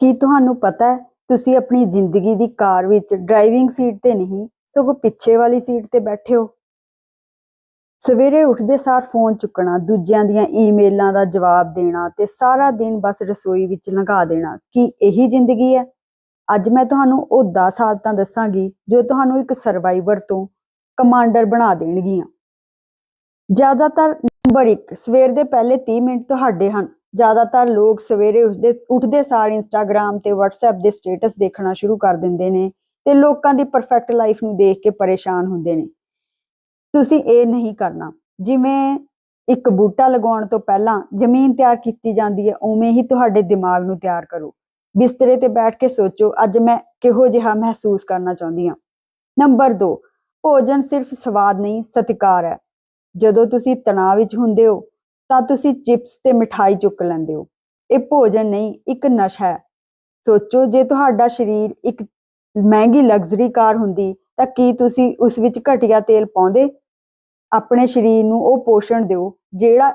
ਕੀ ਤੁਹਾਨੂੰ ਪਤਾ ਹੈ, ਤੁਸੀਂ ਆਪਣੀ ਜ਼ਿੰਦਗੀ ਦੀ ਕਾਰ ਵਿੱਚ ਡਰਾਈਵਿੰਗ ਸੀਟ ਤੇ ਨਹੀਂ, ਸਗੋਂ ਪਿੱਛੇ ਵਾਲੀ ਸੀਟ ਤੇ ਬੈਠੇ ਹੋ? ਸਵੇਰੇ ਉੱਠਦੇ ਸਾਰ ਫੋਨ ਚੁੱਕਣਾ, ਦੂਜਿਆਂ ਦੀਆਂ ਈਮੇਲਾਂ ਦਾ ਜਵਾਬ ਦੇਣਾ ਤੇ ਸਾਰਾ ਦਿਨ ਬਸ ਰਸੋਈ ਵਿੱਚ ਲੰਘਾ ਦੇਣਾ, ਕੀ ਇਹੀ ਜ਼ਿੰਦਗੀ ਹੈ? ਅੱਜ ਮੈਂ ਤੁਹਾਨੂੰ ਉਹ 10 ਆਦਤਾਂ ਦੱਸਾਂਗੀ ਜੋ ਤੁਹਾਨੂੰ ਇੱਕ ਸਰਵਾਈਵਰ ਤੋਂ ਕਮਾਂਡਰ ਬਣਾ ਦੇਣਗੀਆਂ। ਜ਼ਿਆਦਾਤਰ ਨੰਬਰ 1 ਸਵੇਰ ਦੇ ਪਹਿਲੇ 30 ਮਿੰਟ ਤੁਹਾਡੇ ਹਨ। ਜ਼ਿਆਦਾਤਰ ਲੋਕ ਸਵੇਰੇ ਉੱਠਦੇ ਉੱਠਦੇ ਸਾਰ ਇੰਸਟਾਗ੍ਰam ਤੇ WhatsApp ਦੇ ਸਟੇਟਸ ਦੇਖਣਾ ਸ਼ੁਰੂ ਕਰ ਦਿੰਦੇ ਨੇ ਤੇ ਲੋਕਾਂ ਦੀ ਪਰਫੈਕਟ ਲਾਈਫ ਨੂੰ ਦੇਖ ਕੇ ਪਰੇਸ਼ਾਨ ਹੁੰਦੇ ਨੇ। ਤੁਸੀਂ ਇਹ ਨਹੀਂ ਕਰਨਾ। ਜਿਵੇਂ ਇੱਕ ਬੂਟਾ ਲਗਾਉਣ ਤੋਂ ਪਹਿਲਾਂ ਜ਼ਮੀਨ ਤਿਆਰ ਕੀਤੀ ਜਾਂਦੀ ਹੈ, ਉਵੇਂ ਹੀ ਤੁਹਾਡੇ ਦਿਮਾਗ ਨੂੰ ਤਿਆਰ ਕਰੋ। ਬਿਸਤਰੇ ਤੇ ਬੈਠ ਕੇ ਸੋਚੋ, ਅੱਜ ਮੈਂ ਕਿਹੋ ਜਿਹਾ ਮਹਿਸੂਸ ਕਰਨਾ ਚਾਹੁੰਦੀ ਹਾਂ। ਨੰਬਰ 2 ਭੋਜਨ ਸਿਰਫ ਸਵਾਦ ਨਹੀਂ, ਸਤਿਕਾਰ ਹੈ। ਜਦੋਂ ਤੁਸੀਂ ਤਣਾਅ ਵਿੱਚ ਹੁੰਦੇ ਹੋ ਤਾਂ ਤੁਸੀਂ ਚਿਪਸ ਤੇ ਮਠਾਈ ਚੁੱਕ ਲੈਂਦੇ ਹੋ। ਇਹ ਭੋਜਨ ਨਹੀਂ, ਇੱਕ ਨਸ਼ਾ ਹੈ। ਸੋਚੋ, ਜੇ ਤੁਹਾਡਾ ਸਰੀਰ ਇੱਕ ਮਹਿੰਗੀ ਲਗਜ਼ਰੀ ਕਾਰ ਹੁੰਦੀ, ਤਾਂ ਕੀ ਤੁਸੀਂ ਉਸ ਵਿੱਚ ਘਟੀਆ ਤੇਲ ਪਾਉਂਦੇ? ਆਪਣੇ ਸਰੀਰ ਨੂੰ ਉਹ ਪੋਸ਼ਣ ਦਿਓ, ਜਿਹੜਾ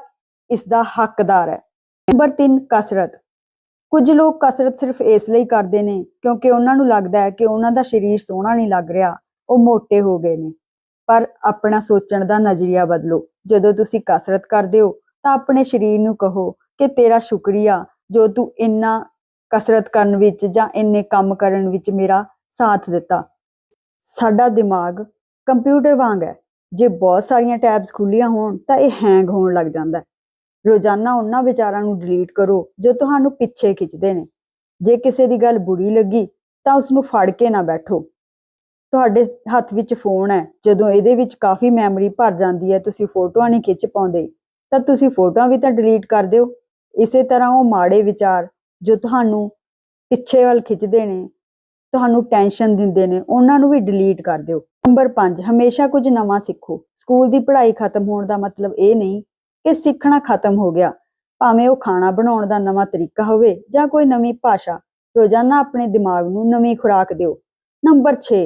ਇਸ ਦਾ ਹੱਕਦਾਰ ਹੈ। ਨੰਬਰ 3 ਕਸਰਤ। ਕੁਝ ਲੋਕ ਕਸਰਤ ਸਿਰਫ ਇਸ ਲਈ ਕਰਦੇ ਨੇ, ਕਿਉਂਕਿ ਉਹਨਾਂ ਨੂੰ ਲੱਗਦਾ ਹੈ ਕਿ ਉਹਨਾਂ ਦਾ ਸਰੀਰ ਸੋਹਣਾ ਨਹੀਂ ਲੱਗ ਰਿਹਾ, ਉਹ ਮੋਟੇ ਹੋ ਗਏ ਨੇ। ਪਰ ਆਪਣਾ ਸੋਚਣ ਦਾ ਨਜ਼ਰੀਆ ਬਦਲੋ। ਜਦੋਂ ਤੁਸੀਂ ਕਸਰਤ ਕਰਦੇ ਹੋ ਤਾਂ ਆਪਣੇ ਸਰੀਰ ਨੂੰ ਕਹੋ ਕਿ ਤੇਰਾ ਸ਼ੁਕਰੀਆ ਜੋ ਤੂੰ ਇੰਨਾ ਕਸਰਤ ਕਰਨ ਵਿੱਚ ਜਾਂ ਇੰਨੇ ਕੰਮ ਕਰਨ ਵਿੱਚ ਮੇਰਾ ਸਾਥ ਦਿੱਤਾ। ਸਾਡਾ ਦਿਮਾਗ ਕੰਪਿਊਟਰ ਵਾਂਗ ਹੈ। ਜੇ ਬਹੁਤ ਸਾਰੀਆਂ ਟੈਬਸ ਖੁੱਲੀਆਂ ਹੋਣ ਤਾਂ ਇਹ ਹੈਂਗ ਹੋਣ ਲੱਗ ਜਾਂਦਾ ਹੈ। ਰੋਜ਼ਾਨਾ ਉਹਨਾਂ ਵਿਚਾਰਾਂ ਨੂੰ ਡਿਲੀਟ ਕਰੋ ਜੋ ਤੁਹਾਨੂੰ ਪਿੱਛੇ ਖਿੱਚਦੇ ਨੇ। ਜੇ ਕਿਸੇ ਦੀ ਗੱਲ ਬੁਰੀ ਲੱਗੀ ਤਾਂ ਉਸ ਨੂੰ ਫੜ ਕੇ ਨਾ ਬੈਠੋ। ਤੁਹਾਡੇ ਹੱਥ ਵਿੱਚ ਫੋਨ ਹੈ। ਜਦੋਂ ਇਹਦੇ ਵਿੱਚ ਕਾਫੀ ਮੈਮਰੀ ਭਰ ਜਾਂਦੀ ਹੈ, ਤੁਸੀਂ ਫੋਟੋਆਂ ਨਹੀਂ ਖਿੱਚ ਪਾਉਂਦੇ। ਤਾਂ ਤੁਸੀਂ ਫੋਟੋਆਂ ਵੀ ਤਾਂ ਡਿਲੀਟ ਕਰ ਦਿਓ। ਇਸੇ ਤਰ੍ਹਾਂ ਉਹ ਮਾੜੇ ਵਿਚਾਰ ਜੋ ਤੁਹਾਨੂੰ ਪਿੱਛੇ ਵੱਲ ਖਿੱਚਦੇ ਨੇ, ਤੁਹਾਨੂੰ ਟੈਨਸ਼ਨ ਦਿੰਦੇ ਨੇ, ਉਹਨਾਂ ਨੂੰ ਵੀ ਡਿਲੀਟ ਕਰ ਦਿਓ। ਨੰਬਰ 5 ਹਮੇਸ਼ਾ ਕੁਝ ਨਵਾਂ ਸਿੱਖੋ। ਸਕੂਲ ਦੀ ਪੜ੍ਹਾਈ ਖਤਮ ਹੋਣ ਦਾ ਮਤਲਬ ਇਹ ਨਹੀਂ ਕਿ ਸਿੱਖਣਾ ਖਤਮ ਹੋ ਗਿਆ। ਭਾਵੇਂ ਉਹ ਖਾਣਾ ਬਣਾਉਣ ਦਾ ਨਵਾਂ ਤਰੀਕਾ ਹੋਵੇ ਜਾਂ ਕੋਈ ਨਵੀਂ ਭਾਸ਼ਾ, ਰੋਜ਼ਾਨਾ ਆਪਣੇ ਦਿਮਾਗ ਨੂੰ ਨਵੀਂ ਖੁਰਾਕ ਦਿਓ। ਨੰਬਰ 6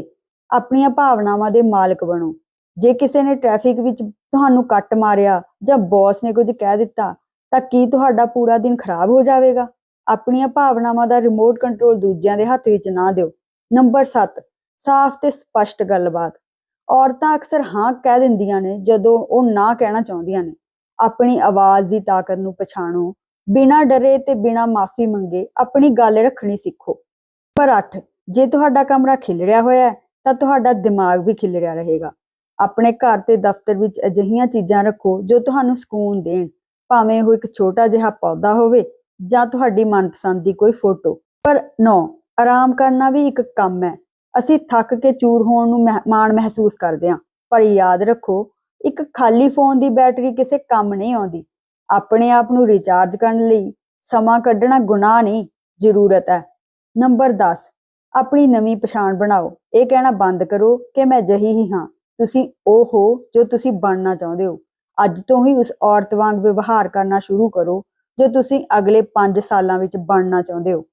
ਆਪਣੀਆਂ ਭਾਵਨਾਵਾਂ ਦੇ ਮਾਲਕ ਬਣੋ। ਜੇ ਕਿਸੇ ਨੇ ਟ੍ਰੈਫਿਕ ਵਿੱਚ ਤੁਹਾਨੂੰ ਕੱਟ ਮਾਰਿਆ ਜਾਂ ਬੌਸ ਨੇ ਕੁਝ ਕਹਿ ਦਿੱਤਾ, ਤਾਂ ਕੀ ਤੁਹਾਡਾ ਪੂਰਾ ਦਿਨ ਖਰਾਬ ਹੋ ਜਾਵੇਗਾ? ਆਪਣੀਆਂ ਭਾਵਨਾਵਾਂ ਦਾ ਰਿਮੋਟ ਕੰਟਰੋਲ ਦੂਜਿਆਂ ਦੇ ਹੱਥ ਵਿੱਚ ਨਾ ਦਿਓ। ਨੰਬਰ 7 ਸਾਫ਼ ਤੇ ਸਪਸ਼ਟ ਗੱਲਬਾਤ। ਔਰਤਾਂ ਅਕਸਰ ਹਾਂ ਕਹਿ ਦਿੰਦੀਆਂ ਨੇ ਜਦੋਂ ਉਹ ਨਾ ਕਹਿਣਾ ਚਾਹੁੰਦੀਆਂ ਨੇ। ਆਪਣੀ ਆਵਾਜ਼ ਦੀ ਤਾਕਤ ਨੂੰ ਪਛਾਣੋ। ਬਿਨਾਂ ਡਰੇ ਤੇ ਬਿਨਾਂ ਮਾਫੀ ਮੰਗੇ ਆਪਣੀ ਗੱਲ ਰੱਖਣੀ ਸਿੱਖੋ। ਪਰ 8 ਜੇ ਤੁਹਾਡਾ ਕਮਰਾ ਖਿਲਰਿਆ ਹੋਇਆ ਤਾਂ ਤੁਹਾਡਾ ਦਿਮਾਗ ਵੀ ਖਿਲਰਿਆ ਰਹੇਗਾ। ਆਪਣੇ ਘਰ ਤੇ ਦਫ਼ਤਰ ਵਿੱਚ ਅਜਿਹੀਆਂ ਚੀਜ਼ਾਂ ਰੱਖੋ ਜੋ ਤੁਹਾਨੂੰ ਸਕੂਨ ਦੇਣ, ਭਾਵੇਂ ਉਹ ਇੱਕ ਛੋਟਾ ਜਿਹਾ ਪੌਦਾ ਹੋਵੇ ਜਾਂ ਤੁਹਾਡੀ ਮਨਪਸੰਦ ਦੀ ਕੋਈ ਫੋਟੋ। ਪਰ 9 ਆਰਾਮ ਕਰਨਾ ਵੀ ਇੱਕ ਕੰਮ ਹੈ। ਅਸੀਂ ਥੱਕ ਕੇ ਚੂਰ ਹੋਣ ਨੂੰ ਮਹਿ- ਮਾਣ ਮਹਿਸੂਸ ਕਰਦੇ ਹਾਂ, ਪਰ ਯਾਦ ਰੱਖੋ, ਇੱਕ ਖਾਲੀ ਫੋਨ ਦੀ ਬੈਟਰੀ ਕਿਸੇ ਕੰਮ ਨਹੀਂ ਆਉਂਦੀ। ਆਪਣੇ ਆਪ ਨੂੰ ਰੀਚਾਰਜ ਕਰਨ ਲਈ ਸਮਾਂ ਕੱਢਣਾ ਗੁਨਾਹ ਨਹੀਂ, ਜ਼ਰੂਰਤ ਹੈ। ਨੰਬਰ 10 ਆਪਣੀ ਨਵੀਂ ਪਛਾਣ ਬਣਾਓ। ਇਹ ਕਹਿਣਾ ਬੰਦ ਕਰੋ ਕਿ ਮੈਂ ਜਹੀ ਹੀ ਹਾਂ। ਤੁਸੀਂ ਉਹ ਹੋ ਜੋ ਤੁਸੀਂ ਬਣਨਾ ਚਾਹੁੰਦੇ ਹੋ। ਅੱਜ ਤੋਂ ਹੀ ਉਸ ਔਰਤ ਵਾਂਗ ਵਿਵਹਾਰ ਕਰਨਾ ਸ਼ੁਰੂ ਕਰੋ ਜੋ ਤੁਸੀਂ ਅਗਲੇ 5 ਸਾਲਾਂ ਵਿੱਚ ਬਣਨਾ ਚਾਹੁੰਦੇ ਹੋ।